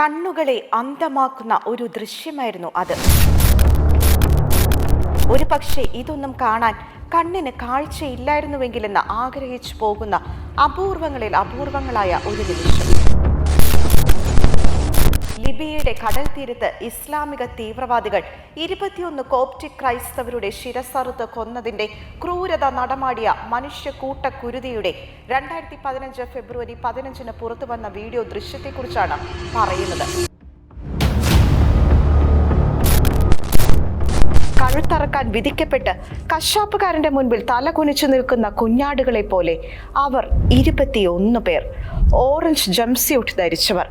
കണ്ണുകളെ അന്ധമാക്കുന്ന ഒരു ദൃശ്യമായിരുന്നു അത്. ഒരു പക്ഷേ ഇതൊന്നും കാണാൻ കണ്ണിന് കാഴ്ചയില്ലായിരുന്നുവെങ്കിലെന്ന് ആഗ്രഹിച്ചു പോകുന്ന അപൂർവങ്ങളിൽ അപൂർവങ്ങളായ ഒരു നിമിഷം. ലിബിയയുടെ കടൽ തീരത്ത് ഇസ്ലാമിക തീവ്രവാദികൾ ഇരുപത്തിയൊന്ന് കോപ്റ്റിക് ക്രൈസ്തവരുടെ ശിരസറുത്ത് കൊന്നതിന്റെ ക്രൂരത നടമാടിയ മനുഷ്യ കൂട്ടക്കുരുതിയുടെ രണ്ടായിരത്തി പതിനഞ്ച് ഫെബ്രുവരി പതിനഞ്ചിന് പുറത്തു വന്ന വീഡിയോ ദൃശ്യത്തെക്കുറിച്ചാണ് പറയുന്നത്. കഴുത്തറക്കാൻ വിധിക്കപ്പെട്ട് കശാപ്പുകാരന്റെ മുൻപിൽ തല കുനിച്ചു നിൽക്കുന്ന കുഞ്ഞാടുകളെ പോലെ അവർ ഇരുപത്തിയൊന്ന് പേർ. ഓറഞ്ച് ജംസ്യൂട്ട് ധരിച്ചവർ.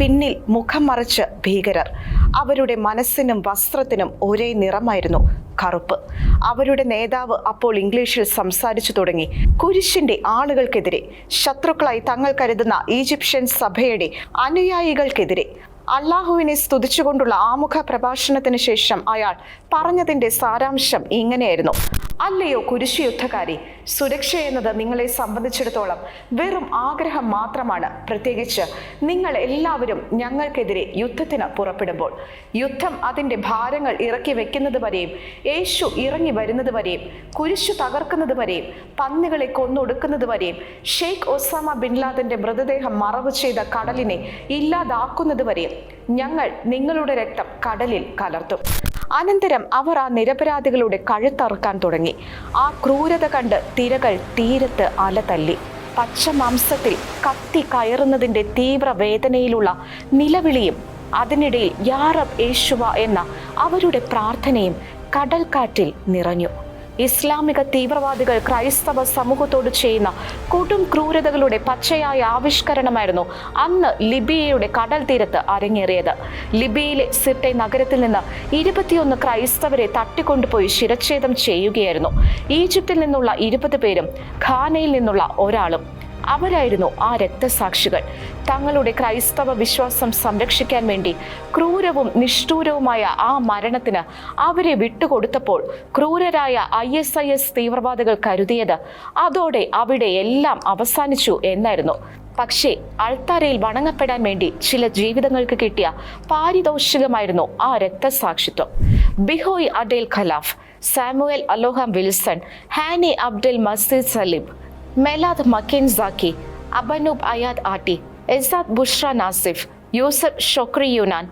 പിന്നിൽ മുഖം മറച്ച് ഭീകരർ. അവരുടെ മനസ്സിനും വസ്ത്രത്തിനും ഒരേ നിറമായിരുന്നു കറുപ്പ്. അവരുടെ നേതാവ് അപ്പോൾ ഇംഗ്ലീഷിൽ സംസാരിച്ചു തുടങ്ങി. കുരിശിന്റെ ആളുകൾക്കെതിരെ ശത്രുക്കളായി തങ്ങൾ കരുതുന്ന ഈജിപ്ഷ്യൻ സഭയുടെ അനുയായികൾക്കെതിരെ. അള്ളാഹുവിനെ സ്തുതിച്ചുകൊണ്ടുള്ള ആമുഖ പ്രഭാഷണത്തിന് ശേഷം അയാൾ പറഞ്ഞതിന്റെ സാരാംശം ഇങ്ങനെയായിരുന്നു. അല്ലയോ കുരിശു യുദ്ധകാരി സുരക്ഷ എന്നത് നിങ്ങളെ സംബന്ധിച്ചിടത്തോളം വെറും ആഗ്രഹം മാത്രമാണ്. പ്രത്യേകിച്ച് നിങ്ങൾ എല്ലാവരും ഞങ്ങൾക്കെതിരെ യുദ്ധത്തിന് പുറപ്പെടുമ്പോൾ. യുദ്ധം അതിന്റെ ഭാരങ്ങൾ ഇറക്കി വെക്കുന്നത് വരെയും യേശു ഇറങ്ങി വരുന്നത് വരെയും കുരിശു തകർക്കുന്നത് വരെയും പന്നികളെ കൊന്നൊടുക്കുന്നത് വരെയും ഷെയ്ഖ് ഒസാമ ബിൻ ലാദന്റെ മൃതദേഹം മറവ് ചെയ്ത കടലിനെ ഇല്ലാതാക്കുന്നത് വരെയും ഞങ്ങൾ നിങ്ങളുടെ രക്തം കടലിൽ കലർത്തും. അനന്തരം അവർ ആ നിരപരാധികളുടെ കഴുത്തറുക്കാൻ തുടങ്ങി. ആ ക്രൂരത കണ്ട് തിരകൾ തീരത്ത് അലതല്ലി. പച്ച മാംസത്തിൽ കത്തി കയറുന്നതിന്റെ തീവ്ര വേദനയിലുള്ള നിലവിളിയും അതിനിടയിൽ യാറബ് യേശുവ എന്ന അവരുടെ പ്രാർത്ഥനയും കടൽക്കാറ്റിൽ നിറഞ്ഞു. ഇസ്ലാമിക തീവ്രവാദികൾ ക്രൈസ്തവ സമൂഹത്തോട് ചെയ്യുന്ന കൊടും ക്രൂരതകളുടെ പച്ചയായ ആവിഷ്കരണമായിരുന്നു അന്ന് ലിബിയയുടെ കടൽ തീരത്ത് അരങ്ങേറിയത്. ലിബിയയിലെ സിർട്ടെ നഗരത്തിൽ നിന്ന് ഇരുപത്തിയൊന്ന് ക്രൈസ്തവരെ തട്ടിക്കൊണ്ടുപോയി ശിരച്ഛേദം ചെയ്യുകയായിരുന്നു. ഈജിപ്തിൽ നിന്നുള്ള ഇരുപത് പേരും ഖാനയിൽ നിന്നുള്ള ഒരാളും അവരായിരുന്നു ആ രക്തസാക്ഷികൾ. തങ്ങളുടെ ക്രൈസ്തവ വിശ്വാസം സംരക്ഷിക്കാൻ വേണ്ടി ക്രൂരവും നിഷ്ഠൂരവുമായ ആ മരണത്തിന് അവരെ വിട്ടുകൊടുത്തപ്പോൾ ക്രൂരരായ ഐ എസ് ഐ എസ് തീവ്രവാദികൾ കരുതിയത് അതോടെ അവിടെ എല്ലാം അവസാനിച്ചു എന്നായിരുന്നു. പക്ഷേ അൾത്താരയിൽ വണങ്ങപ്പെടാൻ വേണ്ടി ചില ജീവിതങ്ങൾക്ക് കിട്ടിയ പാരിതോഷികമായിരുന്നു ആ രക്തസാക്ഷിത്വം. Bishoy Adel Khalaf Samuel Alhoam Wilson Hany Abdel Maseed Salim Milad Makeen Zaki Abanoub Ayad Atti Ezzat Bushra Nassif Youssef Shokry Younan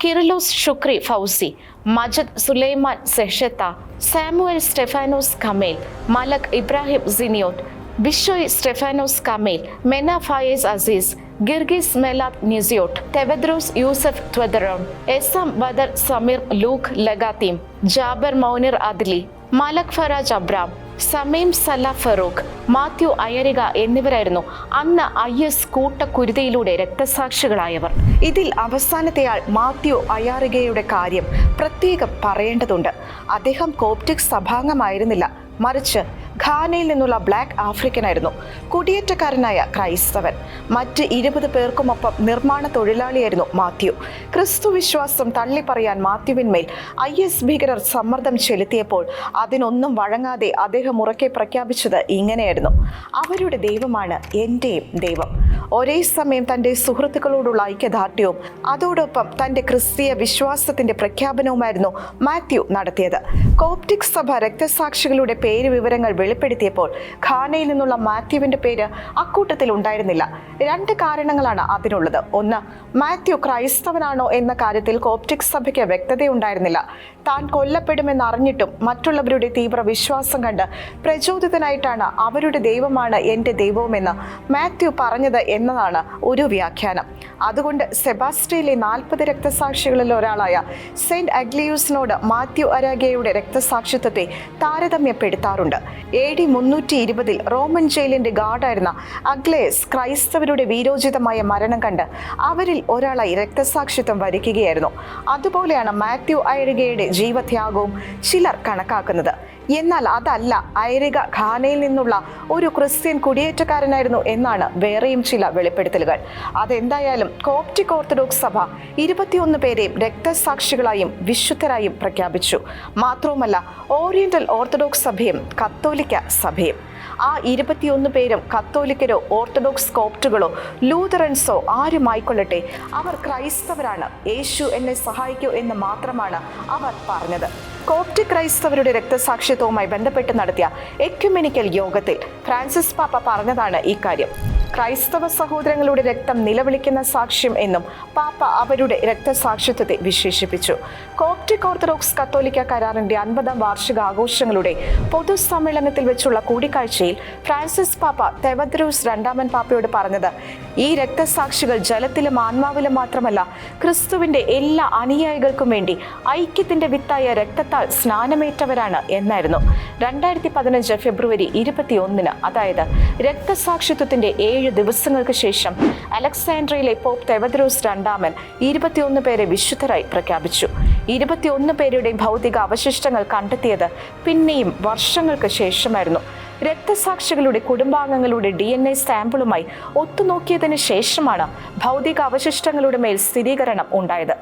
Kirollos Shukri Fawzy Majed Suleiman Shehata Samuel Stephanos Kamel Malak Ibrahim Siniot Bishoy Stephanos Kamel Mina Fayez Aziz Girgis Milad നിസിയോട്ട് Tawadros Youssef Tawadron Essam Badr Samir Luke Lagatim Jaber Mounir Adly Malak Farag Abram Sameem Salah Farouk Matthew Ayariga എന്നിവരായിരുന്നു അന്ന് I S കൂട്ടക്കുരുതയിലൂടെ രക്തസാക്ഷികളായവർ. ഇതിൽ അവസാനത്തെയാൾ മാത്യു അയാറികയുടെ കാര്യം പ്രത്യേകം പറയേണ്ടതുണ്ട്. അദ്ദേഹം Coptic സഭാംഗമായിരുന്നില്ല. മറിച്ച് ഖാനയിൽ നിന്നുള്ള black ആഫ്രിക്കനായിരുന്നു. കുടിയേറ്റക്കാരനായ ക്രൈസ്തവൻ. മറ്റ് ഇരുപത് പേർക്കുമൊപ്പം നിർമ്മാണ തൊഴിലാളിയായിരുന്നു മാത്യു. ക്രിസ്തു വിശ്വാസം തള്ളിപ്പറയാൻ മാത്യുവിന്മേൽ ഐ എസ് ഭീകരർ സമ്മർദ്ദം ചെലുത്തിയപ്പോൾ അതിനൊന്നും വഴങ്ങാതെ അദ്ദേഹം ഉറക്കെ പ്രഖ്യാപിച്ചത് ഇങ്ങനെയായിരുന്നു. അവരുടെ ദൈവമാണ് എന്റെയും ദൈവം. ഒരേ സമയം തന്റെ സുഹൃത്തുക്കളോടുള്ള ഐക്യദാർഢ്യവും അതോടൊപ്പം തന്റെ ക്രിസ്തീയ വിശ്വാസത്തിന്റെ പ്രഖ്യാപനവുമായിരുന്നു മാത്യു നടത്തിയത്. കോപ്റ്റിക് സഭ രക്തസാക്ഷികളുടെ പേര് വിവരങ്ങൾ വെളിപ്പെടുത്തിയപ്പോൾ ഖാനയിൽ നിന്നുള്ള മാത്യുവിന്റെ പേര് അക്കൂട്ടത്തിൽ ഉണ്ടായിരുന്നില്ല രണ്ട് കാരണങ്ങളാണ് അതിനുള്ളത്. ഒന്ന് മാത്യു ക്രൈസ്തവനാണോ എന്ന കാര്യത്തിൽ കോപ്റ്റിക് സഭയ്ക്ക് വ്യക്തതയുണ്ടായിരുന്നില്ല. താൻ കൊല്ലപ്പെടുമെന്ന് അറിഞ്ഞിട്ടും മറ്റുള്ളവരുടെ തീവ്ര വിശ്വാസം കണ്ട് പ്രചോദിതനായിട്ടാണ് അവരുടെ ദൈവമാണ് എന്റെ ദൈവവുമെന്ന് മാത്യു പറഞ്ഞത് എന്നതാണ് ഒരു വ്യാഖ്യാനം. അതുകൊണ്ട് സെബാസ്റ്റ്യയിലെ നാൽപ്പത് രക്തസാക്ഷികളിൽ ഒരാളായ സെയിന്റ് അഗ്ലിയൂസിനോട് മാത്യു അരാഗയുടെ രക്തസാക്ഷിത്വത്തെ താരതമ്യപ്പെടുത്താറുണ്ട്. എ ഡി മുന്നൂറ്റി ഇരുപതിൽ റോമൻ ജയിലിന്റെ ഗാർഡായിരുന്ന അഗ്ലേസ് ക്രൈസ്തവരുടെ വീരോചിതമായ മരണം കണ്ട് അവരിൽ ഒരാളായി രക്തസാക്ഷിത്വം വരിക്കുകയായിരുന്നു. അതുപോലെയാണ് മാത്യു ഐരികയുടെ ജീവത്യാഗവും ചിലർ കണക്കാക്കുന്നത്. എന്നാൽ അതല്ല ഐരിക ഖാനയിൽ നിന്നുള്ള ഒരു ക്രിസ്ത്യൻ കുടിയേറ്റക്കാരനായിരുന്നു എന്നാണ് വേറെയും ചില വെളിപ്പെടുത്തലുകൾ. അതെന്തായാലും കോപ്റ്റിക് ഓർത്തഡോക്സ് സഭ ഇരുപത്തിയൊന്ന് പേരെയും രക്തസാക്ഷികളായും വിശുദ്ധരായും പ്രഖ്യാപിച്ചു. മാത്രവുമല്ല ഓറിയന്റൽ ഓർത്തഡോക്സ് സഭയും കത്തോലിക്ക സഭയും. ആ ഇരുപത്തിയൊന്ന് പേരും കത്തോലിക്കരോ ഓർത്തഡോക്സ് കോപ്റ്റുകളോ ലൂതറൻസോ ആരുമായിക്കൊള്ളട്ടെ? അവർ ക്രൈസ്തവരാണ്. യേശു എന്നെ സഹായിക്കൂ എന്ന് മാത്രമാണ് അവർ പറഞ്ഞത്. കോപ്റ്റ് ക്രൈസ്തവരുടെ രക്തസാക്ഷിത്വവുമായി ബന്ധപ്പെട്ട് നടത്തിയ എക്യുമെനിക്കൽ യോഗത്തിൽ ഫ്രാൻസിസ് പാപ്പ പറഞ്ഞതാണ് ഇക്കാര്യം ക്രൈസ്തവ സഹോദരങ്ങളുടെ രക്തം നിലവിളിക്കുന്ന സാക്ഷ്യം എന്നും പാപ്പ അവരുടെ രക്തസാക്ഷിത്വത്തെ വിശേഷിപ്പിച്ചു. കോപ്റ്റിക് ഓർത്തഡോക്സ് കത്തോലിക്ക കരാറിന്റെ അൻപതാം വാർഷിക ആഘോഷങ്ങളുടെ പൊതുസമ്മേളനത്തിൽ വെച്ചുള്ള കൂടിക്കാഴ്ചയിൽ ഫ്രാൻസിസ് പാപ്പ തെവദ്രൂസ് രണ്ടാമൻ പാപ്പയോട് പറഞ്ഞത് ഈ രക്തസാക്ഷികൾ ജലത്തിലും ആത്മാവിലും മാത്രമല്ല ക്രിസ്തുവിന്റെ എല്ലാ അനുയായികൾക്കും വേണ്ടി ഐക്യത്തിന്റെ വിത്തായ രക്തത്താൽ സ്നാനമേറ്റവരാണ് എന്നായിരുന്നു. രണ്ടായിരത്തി പതിനഞ്ച് ഫെബ്രുവരി ഇരുപത്തിയൊന്നിന് അതായത് രക്തസാക്ഷിത്വത്തിന്റെ ഏഴ് ദിവസങ്ങൾക്ക് ശേഷം അലക്സാൻഡ്രയിലെ പോപ്പ് തെവദ്രോസ് രണ്ടാമൻ ഇരുപത്തിയൊന്ന് പേരെ വിശുദ്ധരായി പ്രഖ്യാപിച്ചു. ഇരുപത്തിയൊന്ന് പേരുടെയും ഭൗതിക അവശിഷ്ടങ്ങൾ കണ്ടെത്തിയത് പിന്നെയും വർഷങ്ങൾക്ക് ശേഷമായിരുന്നു. രക്തസാക്ഷികളുടെ കുടുംബാംഗങ്ങളുടെ ഡി എൻ എ സാമ്പിളുമായി ഒത്തുനോക്കിയതിനു ശേഷമാണ് ഭൗതിക അവശിഷ്ടങ്ങളുടെ മേൽ സ്ഥിരീകരണം ഉണ്ടായത്.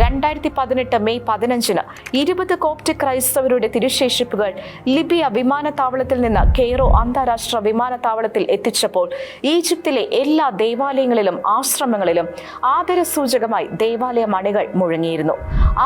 രണ്ടായിരത്തി പതിനെട്ട് മെയ് പതിനഞ്ചിന് ഇരുപത് കോപ്റ്റിക് ക്രൈസ്തവരുടെ തിരുശേഷിപ്പുകൾ ലിബിയ വിമാനത്താവളത്തിൽ നിന്ന് കെയ്റോ അന്താരാഷ്ട്ര വിമാനത്താവളത്തിൽ എത്തിച്ചപ്പോൾ ഈജിപ്തിലെ എല്ലാ ദേവാലയങ്ങളിലും ആശ്രമങ്ങളിലും ആദരസൂചകമായി ദേവാലയ മണികൾ മുഴങ്ങിയിരുന്നു.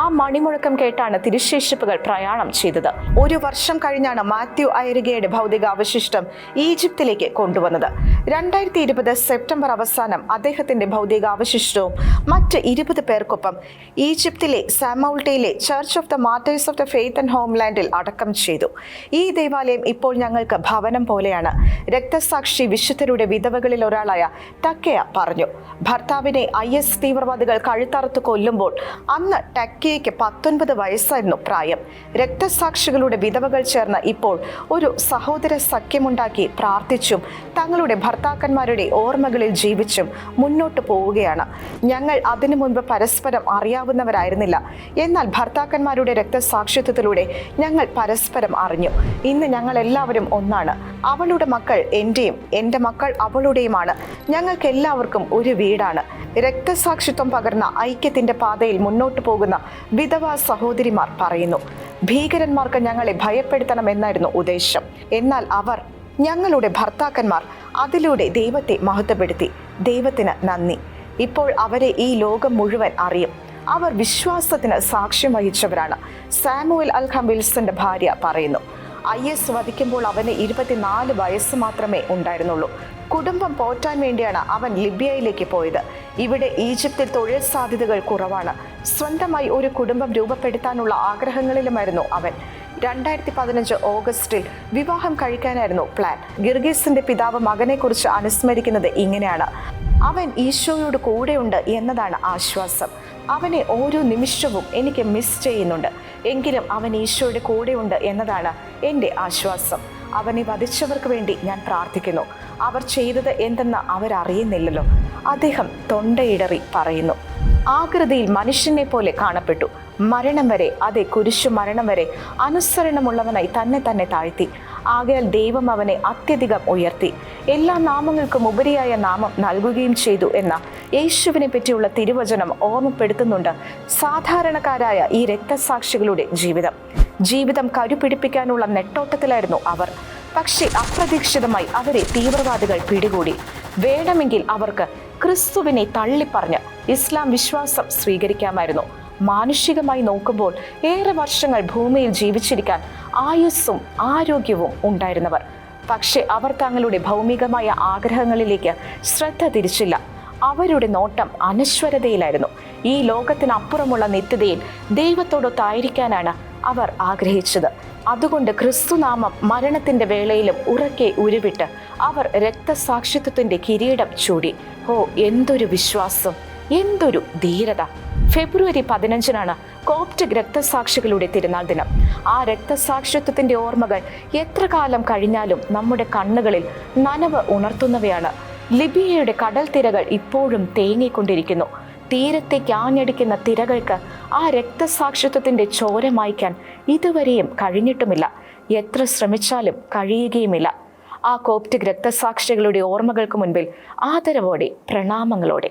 ആ മണിമുഴക്കം കേട്ടാണ് തിരുശേഷിപ്പുകൾ പ്രയാണം ചെയ്തത്. ഒരു വർഷം കഴിഞ്ഞാണ് മാത്യു അയരികയുടെ ഭൗതിക അവശിഷ്ടം ഈജിപ്തിലേക്ക് കൊണ്ടുവന്നത്. രണ്ടായിരത്തി ഇരുപത് സെപ്റ്റംബർ അവസാനം അദ്ദേഹത്തിന്റെ ഭൗതിക അവശിഷ്ടവും മറ്റ് ഇരുപത് പേർക്കൊപ്പം ഈജിപ്തിലെ സാമൌൾട്ടയിലെ church of the martyrs of the faith and ഹോംലാൻഡിൽ അടക്കം ചെയ്തു. ഈ ദേവാലയം ഇപ്പോൾ ഞങ്ങൾക്ക് ഭവനം പോലെയാണ്. രക്തസാക്ഷി വിശുദ്ധരുടെ വിധവകളിൽ ഒരാളായ ടക്കയ പറഞ്ഞു. ഭർത്താവിനെ ഐ എസ് തീവ്രവാദികൾ കഴുത്തറുത്ത് കൊല്ലുമ്പോൾ അന്ന് ടക്കയ്ക്ക് പത്തൊൻപത് വയസ്സായിരുന്നു പ്രായം. രക്തസാക്ഷികളുടെ വിധവകൾ ചേർന്ന് ഇപ്പോൾ ഒരു സഹോദര സഖ്യമുണ്ടാക്കി പ്രാർത്ഥിച്ചും തങ്ങളുടെ ഭർത്താക്കന്മാരുടെ ഓർമ്മകളിൽ ജീവിച്ചും മുന്നോട്ട് പോവുകയാണ്. ഞങ്ങൾ അതിനു മുൻപ് പരസ്പരം അറിയാവുന്നവരായിരുന്നില്ല. എന്നാൽ ഭർത്താക്കന്മാരുടെ രക്തസാക്ഷിത്വത്തിലൂടെ ഞങ്ങൾ പരസ്പരം അറിഞ്ഞു. ഇന്ന് ഞങ്ങൾ എല്ലാവരും ഒന്നാണ്. അവളുടെ മക്കൾ എന്റെയും എന്റെ മക്കൾ അവളുടെയുമാണ്. ഞങ്ങൾക്ക് എല്ലാവർക്കും ഒരു വീടാണ്. രക്തസാക്ഷിത്വം പകർന്ന ഐക്യത്തിന്റെ പാതയിൽ മുന്നോട്ട് പോകുന്ന വിധവ സഹോദരിമാർ പറയുന്നു ഭീകരന്മാർക്ക് ഞങ്ങളെ ഭയപ്പെടുത്തണമെന്നായിരുന്നു ഉദ്ദേശം. എന്നാൽ അവർ. ഞങ്ങളുടെ ഭർത്താക്കന്മാർ അതിലൂടെ ദൈവത്തെ മഹത്വപ്പെടുത്തി. ദൈവത്തിന് നന്ദി. ഇപ്പോൾ അവരെ ഈ ലോകം മുഴുവൻ അറിയും. അവർ വിശ്വാസത്തിന് സാക്ഷ്യം വഹിച്ചവരാണ്. സാമുവൽ അൽഹം വിൽസന്റെ ഭാര്യ പറയുന്നു. ഐ എസ് വധിക്കുമ്പോൾ അവന് ഇരുപത്തിനാല് വയസ്സ് മാത്രമേ ഉണ്ടായിരുന്നുള്ളൂ. കുടുംബം പോറ്റാൻ വേണ്ടിയാണ് അവൻ ലിബിയയിലേക്ക് പോയത്. ഇവിടെ ഈജിപ്തിൽ തൊഴിൽ സാധ്യതകൾ കുറവാണ്. സ്വന്തമായി ഒരു കുടുംബം രൂപപ്പെടുത്താനുള്ള ആഗ്രഹങ്ങളിലുമായിരുന്നു അവൻ. രണ്ടായിരത്തി പതിനഞ്ച് ഓഗസ്റ്റിൽ വിവാഹം കഴിക്കാനായിരുന്നു പ്ലാൻ. ഗിർഗീസിന്റെ പിതാവ് മകനെക്കുറിച്ച് അനുസ്മരിക്കുന്നത് ഇങ്ങനെയാണ്. അവൻ ഈശോയോട് കൂടെയുണ്ട് എന്നതാണ് ആശ്വാസം. അവനെ ഓരോ നിമിഷവും എനിക്ക് മിസ് ചെയ്യുന്നുണ്ട്. എങ്കിലും അവൻ ഈശോയുടെ കൂടെയുണ്ട് എന്നതാണ് എന്റെ ആശ്വാസം. അവനെ വധിച്ചവർക്ക് വേണ്ടി ഞാൻ പ്രാർത്ഥിക്കുന്നു. അവർ ചെയ്തത് എന്തെന്ന് അവരറിയുന്നില്ലല്ലോ. അദ്ദേഹം തൊണ്ടയിടറി പറയുന്നു. ആകൃതിയിൽ മനുഷ്യനെ പോലെ കാണപ്പെട്ടു. മരണം വരെ അതെ കുരിശു മരണം വരെ അനുസരണമുള്ളവനായി തന്നെ തന്നെ താഴ്ത്തി. ആകയാൽ ദൈവം അവനെ അത്യധികം ഉയർത്തി. എല്ലാ നാമങ്ങൾക്കും ഉപരിയായ നാമം നൽകുകയും ചെയ്തു എന്ന യേശുവിനെ പറ്റിയുള്ള തിരുവചനം ഓർമ്മപ്പെടുത്തുന്നുണ്ട് സാധാരണക്കാരായ ഈ രക്തസാക്ഷികളുടെ ജീവിതം. ജീവിതം കരുപിടിപ്പിക്കാനുള്ള നെട്ടോട്ടത്തിലായിരുന്നു അവർ. പക്ഷേ അപ്രതീക്ഷിതമായി അവരെ തീവ്രവാദികൾ പിടികൂടി. വേണമെങ്കിൽ അവർക്ക് ക്രിസ്തുവിനെ തള്ളിപ്പറഞ്ഞ് ഇസ്ലാം വിശ്വാസം സ്വീകരിക്കാമായിരുന്നു. മാനുഷികമായി നോക്കുമ്പോൾ ഏറെ വർഷങ്ങൾ ഭൂമിയിൽ ജീവിച്ചിരിക്കാൻ ആയുസ്സും ആരോഗ്യവും ഉണ്ടായിരുന്നവർ. പക്ഷേ അവർ തങ്ങളുടെ ഭൗമികമായ ആഗ്രഹങ്ങളിലേക്ക് ശ്രദ്ധ തിരിച്ചില്ല. അവരുടെ നോട്ടം അനശ്വരതയിലായിരുന്നു. ഈ ലോകത്തിനപ്പുറമുള്ള നിത്യതയിൽ ദൈവത്തോടൊത്തായിരിക്കാനാണ് അവർ ആഗ്രഹിച്ചത്. അതുകൊണ്ട് ക്രിസ്തുനാമം മരണത്തിന്റെ വേളയിലും ഉറക്കെ ഉരുവിട്ട് അവർ രക്തസാക്ഷിത്വത്തിന്റെ കിരീടം ചൂടി. ഹോ എന്തൊരു വിശ്വാസം എന്തൊരു ധീരത. ഫെബ്രുവരി പതിനഞ്ചിനാണ് കോപ്റ്റിക് രക്തസാക്ഷികളുടെ തിരുനാൾ ദിനം. ആ രക്തസാക്ഷിത്വത്തിന്റെ ഓർമ്മകൾ എത്ര കാലം കഴിഞ്ഞാലും നമ്മുടെ കണ്ണുകളിൽ നനവ് ഉണർത്തുന്നവയാണ്. ലിബിയയുടെ കടൽ തിരകൾ ഇപ്പോഴും തേങ്ങിക്കൊണ്ടിരിക്കുന്നു. തീരത്തേക്ക് ആഞ്ഞടിക്കുന്ന തിരകൾക്ക് ആ രക്തസാക്ഷിത്വത്തിന്റെ ചോര മായ്ക്കാൻ ഇതുവരെയും കഴിഞ്ഞിട്ടുമില്ല. എത്ര ശ്രമിച്ചാലും കഴിയുകയുമില്ല. ആ കോപ്റ്റിക് രക്തസാക്ഷികളുടെ ഓർമ്മകൾക്ക് മുൻപിൽ ആദരവോടെ പ്രണാമങ്ങളോടെ.